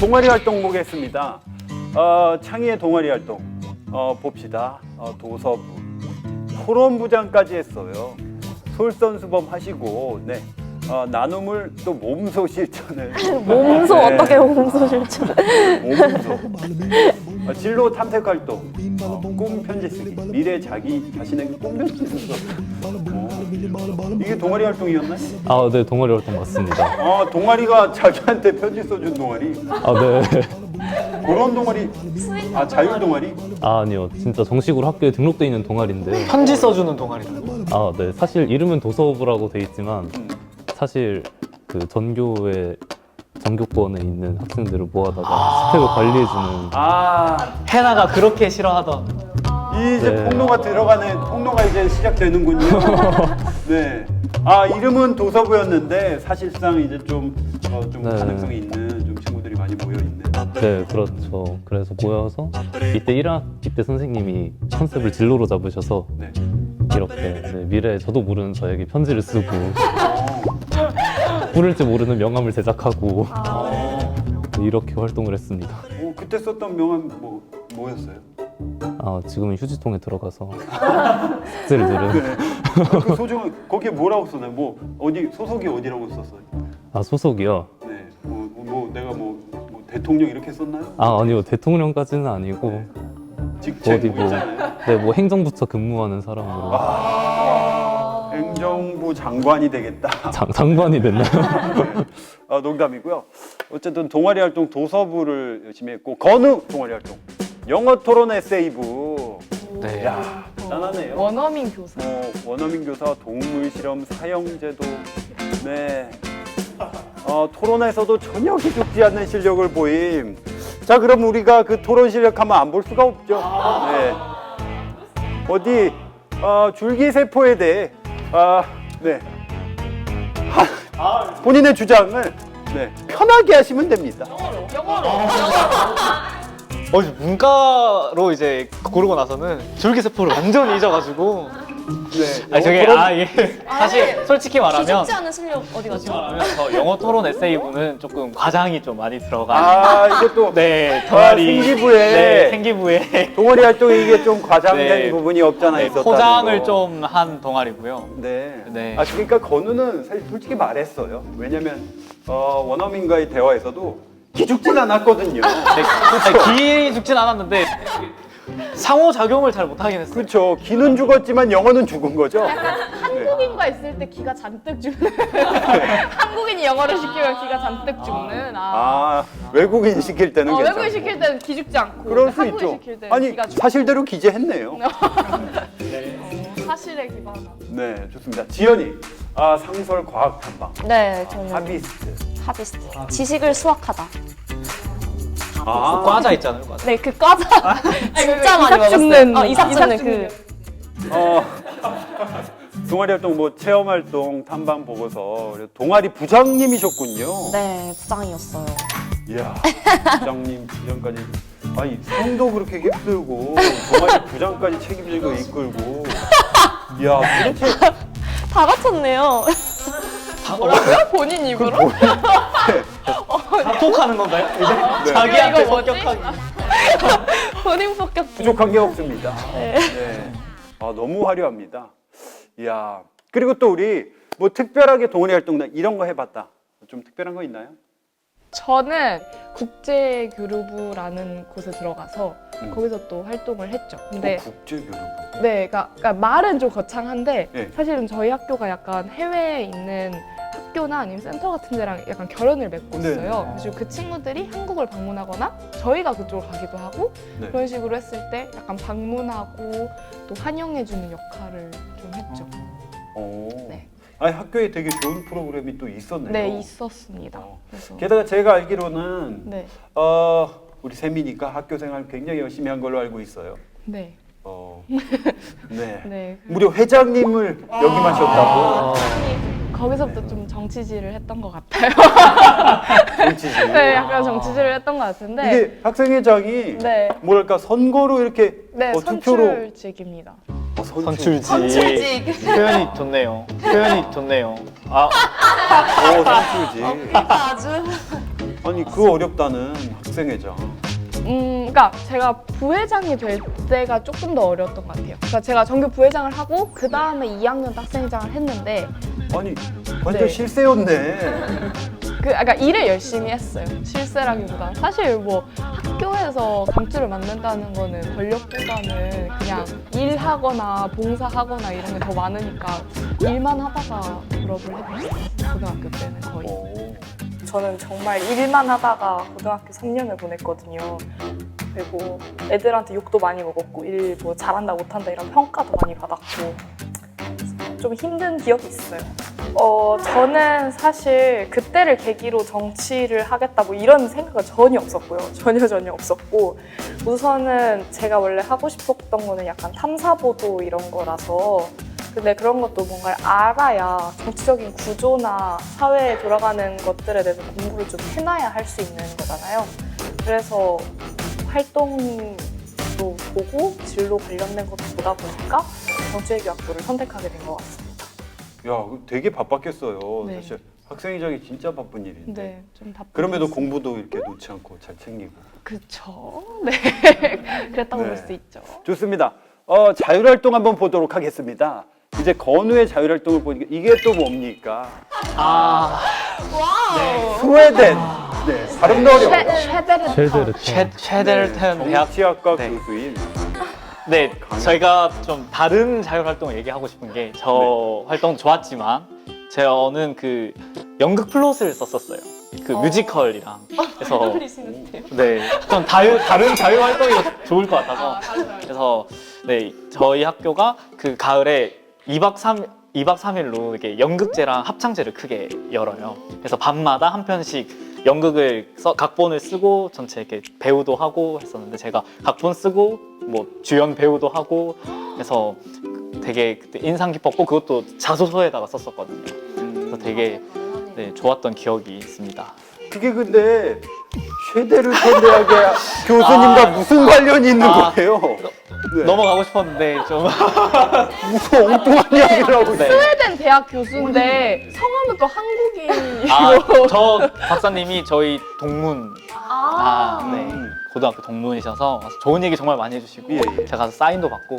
동아리 활동 보겠습니다. 어, 창의의 동아리 활동 어, 봅시다. 어, 도서부 토론부장까지 했어요. 솔선수범 하시고 네. 어, 나눔을 또 몸소 실천을 몸소 네. 어떻게 몸소 실천? 몸소 어, 진로 탐색 활동 어, 꿈 편지 쓰기 미래 자기 자신에게 꿈 편지 쓰기 어, 이게 동아리 활동이었나요? 아, 네, 동아리 활동 맞습니다. 아 동아리가 자기한테 편지 써준 동아리 아, 네. 그런 동아리 아 자율 동아리 아, 아니요. 진짜 정식으로 학교에 등록돼 있는 동아리인데. 편지 써주는 동아리다. 아, 네. 사실 이름은 도서부라고 돼 있지만 음. 사실 사실 그 전교의 전교권에 있는 학생들을 모아다가 스펙을 관리해주는 아 해나가 그렇게 싫어하던 이제 네. 폭로가 들어가는 폭로가 이제 시작되는군요. 네. 아 이름은 도서부였는데 사실상 이제 좀, 어, 좀 네. 가능성이 있는 좀 친구들이 많이 모여 있는. 네, 그렇죠. 그래서 모여서 이때 1학기 때 선생님이 컨셉을 진로로 잡으셔서 네. 이렇게 네, 미래에 저도 모르는 저에게 편지를 쓰고 부를지 모르는 명함을 제작하고 이렇게 활동을 했습니다. 어, 그때 썼던 명함 뭐 뭐였어요? 아, 지금은 휴지통에 들어가서 숙제를 들은 네. 그 소중한 거기에 뭐라고 썼나요? 뭐 어디 소속이 어디라고 썼어요? 아 소속이요. 네. 뭐, 뭐, 뭐 내가 뭐, 뭐 대통령 이렇게 썼나요? 아 아니요 대통령까지는 아니고 직책 어디 뭐 뭐 있잖아요. 네 뭐 행정부처 근무하는 사람으로 아, 행정부 장관이 되겠다. 장, 장관이 됐나요? 아, 농담이고요. 어쨌든 동아리 활동 도서부를 열심히 했고 건우 동아리 활동 영어 토론 에세이부. 네. 야 대단하네요. 원어민 교사. 어, 원어민 교사 동물 실험 사형제도 네. 어, 토론에서도 전혀 기죽지 않는 실력을 보임. 자 그럼 우리가 그 토론 실력 하면 안 볼 수가 없죠. 네. 어디 어, 줄기세포에 대해 아, 네. 하, 본인의 주장을 네, 편하게 하시면 됩니다. 어, 이제 문과로 이제 고르고 나서는 줄기세포를 완전히 잊어가지고 네. 아 저게 토론- 아 이게 사실 솔직히 말하면 기죽지 않은 실력 어디 갔죠? 말하면 저 영어 토론 에세이부는 조금 과장이 좀 많이 들어간 아 이게 또네 아, 동아리 생기부에 네 생기부에 동아리 활동에 이게 좀 과장된 네. 부분이 없잖아 네, 있었다는 포장을 거. 좀 한 동아리고요. 네. 네. 아 그러니까 건우는 사실 솔직히 말했어요. 왜냐면 어, 원어민과의 대화에서도 기죽진 않았거든요. 네, 아니, 기 죽진 않았는데 상호 작용을 잘 못하긴 했어요. 그렇죠. 기는 죽었지만 영어는 죽은 거죠. 네. 한국인과 있을 때 기가 잔뜩 죽는. 한국인이 영어를 시키면 기가 잔뜩 죽는. 아. 아 외국인 시킬 때는 어, 괜찮아. 외국인 시킬 때는 기죽지 않고. 그럴 수 한국인 있죠. 시킬 때는 아니 기가 죽. 사실대로 기재했네요. 사실에 기반한. 네, 좋습니다. 지연이 아 상설 과학 탐방 네, 저는 하비스트. 하비스트. 지식을 수확하다. 아 과자 있잖아요, 과자. 네, 그 과자 진짜 많이 이삭 먹었어요. 줍는, 어, 이삭 줍는 그 어, 동아리 활동 뭐 체험 활동 탐방 보고서 그래서 동아리 부장님이셨군요. 네, 부장이었어요. 이야 부장님 부장까지 아니 성도 그렇게 힘들고 동아리 부장까지 책임지고 이끌고 이야 도대체 다 갖췄네요. 뭐라고요? 본인 입으로? 뭐, 합독하는 건가요? 이제 네. 자기한테 이거 뭐지? 성격하기. 본인 폭격. 부족한 게 없습니다. 네. 아 너무 화려합니다. 이야 그리고 또 우리 뭐 특별하게 동아리 활동 나 이런 거 해봤다. 좀 특별한 거 있나요? 저는 국제교류부라는 곳에 들어가서 음. 거기서 또 활동을 했죠. 근데 어, 국제교류부. 네, 그러니까, 그러니까 말은 좀 거창한데 네. 사실은 저희 학교가 약간 해외에 있는 학교나 아니면 센터 같은 데랑 약간 결연을 맺고 네. 있어요. 그래서 그 친구들이 한국을 방문하거나 저희가 그쪽을 가기도 하고 네. 그런 식으로 했을 때 약간 방문하고 또 환영해주는 역할을 좀 했죠. 오. 네. 아니 학교에 되게 좋은 프로그램이 또 있었네요. 네, 있었습니다. 어. 그래서 게다가 제가 알기로는 네, 어, 우리 세미니까 학교 생활 굉장히 열심히 한 걸로 알고 있어요. 네, 어, 네. 네. 무려 회장님을 역임하셨다고. 거기서부터 좀 정치질을 했던 것 같아요. 정치지. 네, 약간 정치질을 했던 것 같은데. 이게 학생회장이 네, 뭐랄까 선거로 이렇게 네, 어, 투표로 선출직입니다. 어, 선출. 선출지. 표현이 좋네요. 표현이 좋네요. 아, 어, 선출직. 아주 아니 그 어렵다는 학생회장. 음, 그러니까 제가 부회장이 될 때가 조금 더 어려웠던 것 같아요. 그러니까 제가 정규 부회장을 하고 그 다음에 2학년 때 학생회장을 했는데 아니 완전 네. 실세였네. 그 아까 일을 열심히 했어요. 실세라기보다 사실 뭐 학교에서 강투를 만든다는 거는 권력보다는 그냥 일하거나 봉사하거나 이런 게 더 많으니까 일만 하다가 졸업을 했어요. 고등학교 때는 거의. 오. 저는 정말 일만 하다가 고등학교 3년을 보냈거든요. 그리고 애들한테 욕도 많이 먹었고 일 뭐 잘한다 못한다 이런 평가도 많이 받았고 좀 힘든 기억이 있어요. 어 저는 사실 그때를 계기로 정치를 하겠다 뭐 이런 생각은 전혀 없었고요. 전혀 전혀 없었고 우선은 제가 원래 하고 싶었던 거는 약간 탐사보도 이런 거라서 근데 그런 것도 뭔가를 알아야 정치적인 구조나 사회에 돌아가는 것들에 대해서 공부를 좀 해놔야 할 수 있는 거잖아요. 그래서 활동도 보고 진로 관련된 것도 보다 보니까 정치외교학부를 선택하게 된 것 같습니다. 야 되게 바빴겠어요. 네. 사실 학생회장이 진짜 바쁜 일인데. 네, 좀 답답. 그럼에도 공부도 이렇게 놓지 않고 잘 챙기고. 그쵸. 네, 그랬다고 네. 볼수 있죠. 좋습니다. 어, 자율활동 한번 보도록 하겠습니다. 이제 건우의 자율활동을 보니까 이게 또 뭡니까? 아, 스웨덴. 네, 발음도 어려워요. 쉐데르 쉘데르 쉐, 쉐델턴 대학. 정치학과 네. 교수인. 네, 저희가 좀 다른 자율활동을 얘기하고 싶은 게 저 활동 좋았지만 저는 그 연극 플롯을 썼었어요. 그 뮤지컬이랑 그래서 네, 좀 다유, 다른 자유 활동이 좋을 것 같아서 그래서 네 저희 학교가 그 가을에 2박 3 2박 3일로 이렇게 연극제랑 합창제를 크게 열어요. 그래서 밤마다 한 편씩 연극을 써, 각본을 쓰고 전체 이렇게 배우도 하고 했었는데 제가 각본 쓰고 뭐 주연 배우도 하고 그래서 되게 그때 인상 깊었고 그것도 자소서에다가 썼었거든요. 그래서 되게 네, 좋았던 기억이 있습니다. 그게 근데 쉐데르턴 대학의 교수님과 아. 무슨 관련이 있는 아. 거예요? 네. 넘어가고 싶었는데 좀 무슨 엉뚱한 이야기를 하고 있어요. 네. 스웨덴 대학 교수인데 성함은 또 한국인이고. 아, 저 박사님이 저희 동문 아, 아, 네. 고등학교 동문이셔서 좋은 얘기 정말 많이 해주시고 예, 예. 제가 가서 사인도 받고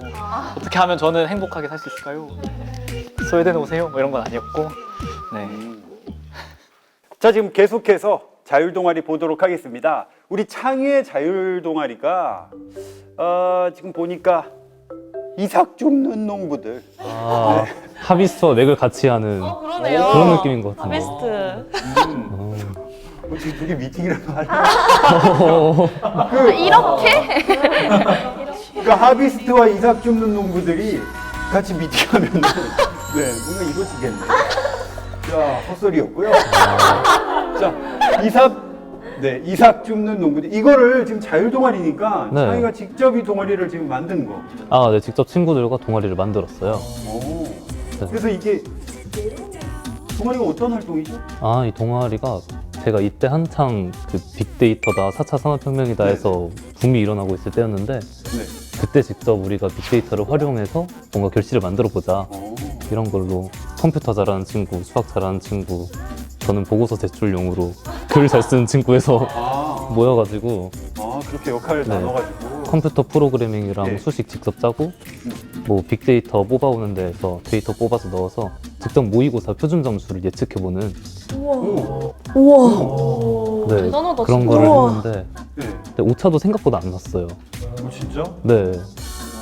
어떻게 하면 저는 행복하게 살 수 있을까요? 스웨덴 오세요? 뭐 이런 건 아니었고 네. 자 지금 계속해서 자율 동아리 보도록 하겠습니다. 우리 창의의 자율 동아리가 어, 지금 보니까 이삭 줍는 농부들. 아, 하비스트와 맥을 같이 하는 그러네요. 그런 느낌인 것 같은데. 하비스트. 어. 어, 지금 되게 미팅이라는 말. 이렇게? 그러니까 하비스트와 이삭 줍는 농부들이 같이 미팅하면 네 뭔가 이루어지겠네. 자 헛소리였고요. 자 이삭 네 이삭 줍는 농부들 이거를 지금 자율 동아리니까 네. 창의가 직접 이 동아리를 지금 만든 거. 아, 네, 직접 친구들과 동아리를 만들었어요. 오. 그래서 이게 동아리가 어떤 활동이죠? 아, 이 동아리가 제가 이때 한창 그 빅데이터다, 4차 산업혁명이다 해서 붐이 일어나고 있을 때였는데 네. 그때 직접 우리가 빅데이터를 활용해서 뭔가 결실을 만들어 보자 오. 이런 걸로 컴퓨터 잘하는 친구, 수학 잘하는 친구, 저는 보고서 제출용으로 글 잘 쓰는 친구에서 아, 모여가지고 아 그렇게 역할을 네. 나눠가지고. 컴퓨터 프로그래밍이랑 네. 수식 직접 짜고 뭐 빅데이터 뽑아오는 데에서 데이터 뽑아서 넣어서 직접 모의고사 표준 점수를 예측해보는 오. 우와. 네, 대단하다, 그런 진짜. 거를 우와. 했는데 네. 근데 오차도 생각보다 안 났어요. 오, 진짜? 네.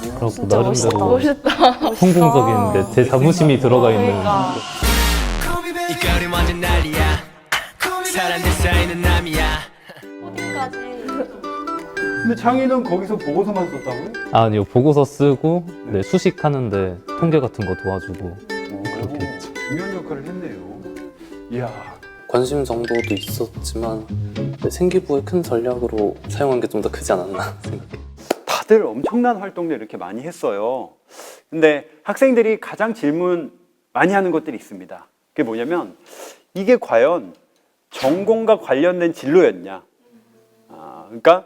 그래서 진짜 나름대로 멋있다. 성공적인 내 자부심이 들어가 있는 그러니까. 이 거리 완전 난리야 사람들 사이는 남이야 어디까지. 근데 창의는 거기서 보고서만 썼다고요? 아니요 보고서 쓰고 네, 수식하는데 통계 같은 거 도와주고 오, 그렇게 했죠. 중요한 역할을 했네요. 이야. 관심 정도도 있었지만 네, 생기부의 큰 전략으로 사용한 게 좀 더 크지 않았나 생각해요. 다들 엄청난 활동들 이렇게 많이 했어요. 근데 학생들이 가장 질문 많이 하는 것들이 있습니다. 그게 뭐냐면 이게 과연 전공과 관련된 진로였냐? 아, 그러니까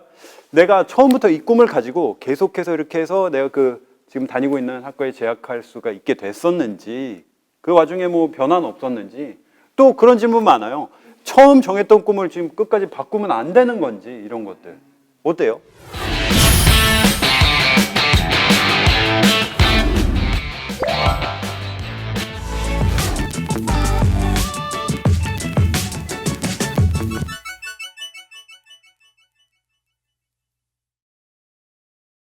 내가 처음부터 이 꿈을 가지고 계속해서 이렇게 해서 내가 그 지금 다니고 있는 학과에 재학할 수가 있게 됐었는지 그 와중에 뭐 변화는 없었는지 또 그런 질문 많아요. 처음 정했던 꿈을 지금 끝까지 바꾸면 안 되는 건지 이런 것들 어때요? Yeah.